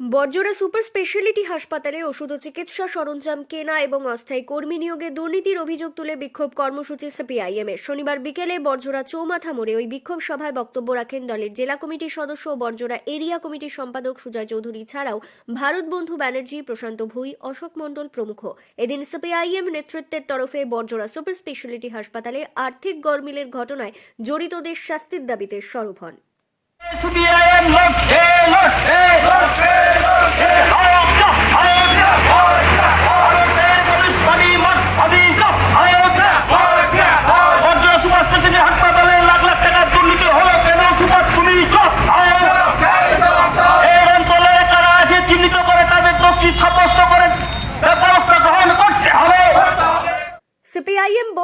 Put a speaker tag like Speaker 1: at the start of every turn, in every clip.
Speaker 1: বর্জরা super speciality হাসপাতালে ওষুধ ও চিকিৎসা সরঞ্জাম কেনা এবং অস্থায়ী কর্মী নিয়োগে দুর্নীতির অভিযোগ তুলে বিক্ষোভ কর্মসূচি সিপিআইএম এর শনিবার বিকেলে বর্জরা চৌমাথা মোড়ে ওই বিক্ষোভ সভায় বক্তব্য রাখেন দলের জেলা কমিটির সদস্য ও বর্জরা এরিয়া কমিটির সম্পাদক সুজয় চৌধুরী ছাড়াও ভারত বন্ধু ব্যানার্জি প্রশান্ত ভুই, অশোক মণ্ডল প্রমুখ। এদিন সিপিআইএম নেতৃত্বের তরফে বর্জরা সুপার স্পেশালিটি হাসপাতালে আর্থিক গরমিলের ঘটনায় জড়িতদের শাস্তির দাবিতে সরব হন।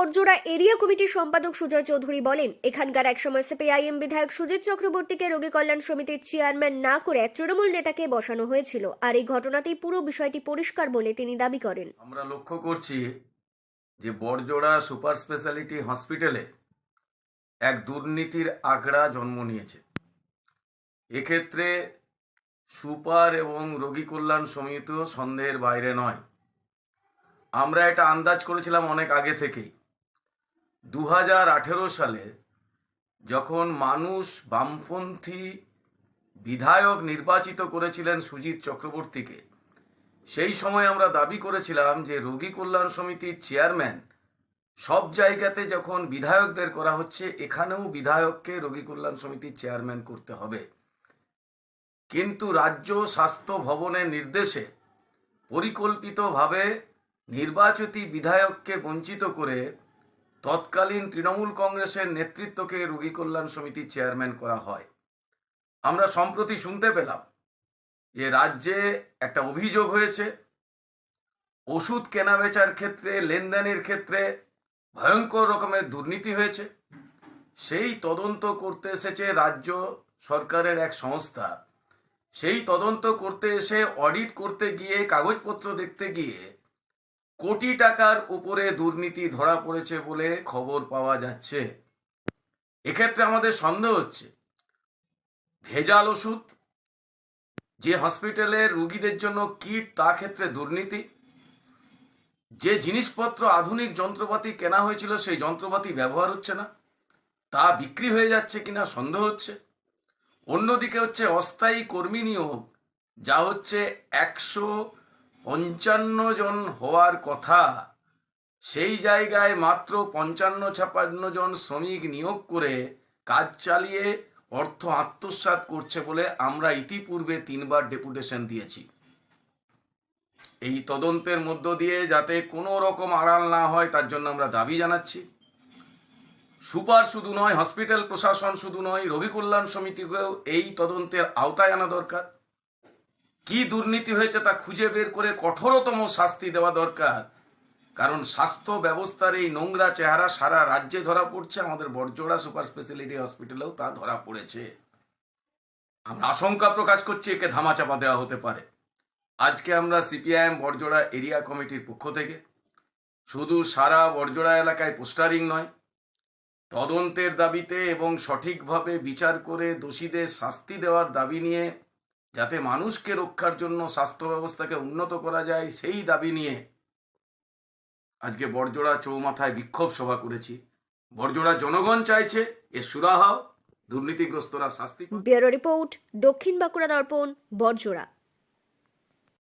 Speaker 1: বরজোড়া এরিয়া কমিটির সম্পাদক সুজয় চৌধুরী বলেন, এখানকার একসময় সিপিআইএম বিধায়ক সুজিত চক্রবর্তীকে রোগী কল্যাণ সমিতির চেয়ারম্যান না করে এক তৃণমূল নেতাকে বসানো হয়েছিল। আর এই ঘটনাতেই পুরো বিষয়টি পরিষ্কার বলে তিনি দাবি করেন।
Speaker 2: আমরা লক্ষ্য করছি যে বড়জোড়া সুপার স্পেশালিটি হসপিটালে এক দুর্নীতির আঁকড়া জন্ম নিয়েছে। এক্ষেত্রে সুপার এবং রোগী কল্যাণ সমিতিও সন্দেহের বাইরে নয়। আমরা এটা আন্দাজ করেছিলাম অনেক আগে থেকেই। দু হাজার আঠেরো সালে যখন মানুষ বামপন্থী বিধায়ক নির্বাচিত করেছিলেন সুজিত চক্রবর্তীকে, সেই সময় আমরা দাবি করেছিলাম যে রোগী কল্যাণ সমিতির চেয়ারম্যান সব জায়গাতে যখন বিধায়কদের করা হচ্ছে, এখানেও বিধায়ককে রোগী কল্যাণ সমিতির চেয়ারম্যান করতে হবে। কিন্তু রাজ্য স্বাস্থ্য ভবনের নির্দেশে পরিকল্পিতভাবে নির্বাচিত বিধায়ককে বঞ্চিত করে তৎকালীন তৃণমূল কংগ্রেসের নেতৃত্বকে রোগী কল্যাণ সমিতির চেয়ারম্যান করা হয়। আমরা সম্প্রতি শুনতে পেলাম যে রাজ্যে একটা অভিযোগ হয়েছে, ওষুধ কেনাবেচার ক্ষেত্রে, লেনদেনের ক্ষেত্রে ভয়ঙ্কর রকমের দুর্নীতি হয়েছে। সেই তদন্ত করতে এসেছে রাজ্য সরকারের এক সংস্থা। সেই তদন্ত করতে এসে অডিট করতে গিয়ে, কাগজপত্র দেখতে গিয়ে কোটি টাকার উপরে দুর্নীতি ধরা পড়েছে বলে খবর পাওয়া যাচ্ছে। এক্ষেত্রে আমাদের সন্দেহ হচ্ছে, ভেজাল ওষুধ, যে হসপিটালে রুগীদের জন্য কিট, তা ক্ষেত্রে দুর্নীতি, যে জিনিসপত্র আধুনিক যন্ত্রপাতি কেনা হয়েছিল, সেই যন্ত্রপাতি ব্যবহার হচ্ছে না, তা বিক্রি হয়ে যাচ্ছে কিনা সন্দেহ হচ্ছে। অন্যদিকে হচ্ছে, অস্থায়ী কর্মী নিয়োগ, যা হচ্ছে একশো পঞ্চান্ন জন হওয়ার কথা, সেই জায়গায় মাত্র পঞ্চান্ন ছাপান্ন জন শ্রমিক নিয়োগ করে কাজ চালিয়ে অর্থ আত্মসাৎ করছে বলে আমরা ইতিপূর্বে তিনবার ডেপুটেশন দিয়েছি। এই তদন্তের মধ্য দিয়ে যাতে কোনো রকম আড়াল না হয়, তার জন্য আমরা দাবি জানাচ্ছি। সুপার শুধু নয়, হসপিটাল প্রশাসন শুধু নয় রবি কল্যাণ সমিতিকেও এই তদন্তের আওতায় আনা দরকার। কি দুর্নীতি হয়েছে তা খুঁজে বের করে কঠোরতম শাস্তি দেওয়া দরকার। কারণ স্বাস্থ্য ব্যবস্থার এই নোংরা চেহারা সারা রাজ্যে ধরা পড়ছে। আমাদের বড়জোড়া সুপার স্পেশালিটি হসপিটালেও তা ধরা পড়েছে। আমরা আশঙ্কা প্রকাশ করছি একে ধামাচাপা দেওয়া হতে পারে। আজকে আমরা সিপিআইএম বড়জোড়া এরিয়া কমিটির পক্ষ থেকে শুধু সারা বড়জোড়া এলাকায় পোস্টারিং নয়, তদন্তের দাবিতে এবং সঠিকভাবে বিচার করে দোষীদের শাস্তি দেওয়ার দাবি নিয়ে যাতে মানুষকে রক্ষার জন্য স্বাস্থ্য ব্যবস্থাকে উন্নত করা যায়, সেই দাবি নিয়ে আজকে বড়জোড়া চৌমাথায় বিক্ষোভ সভা করেছি বড়জোড়া জনগণ চাইছে এ সুরাহাও দুর্নীতিগ্রস্তরা শাস্তি।
Speaker 1: ব্যুরো রিপোর্ট, দক্ষিণ বাঁকুড়া দর্পণ বরজোড়া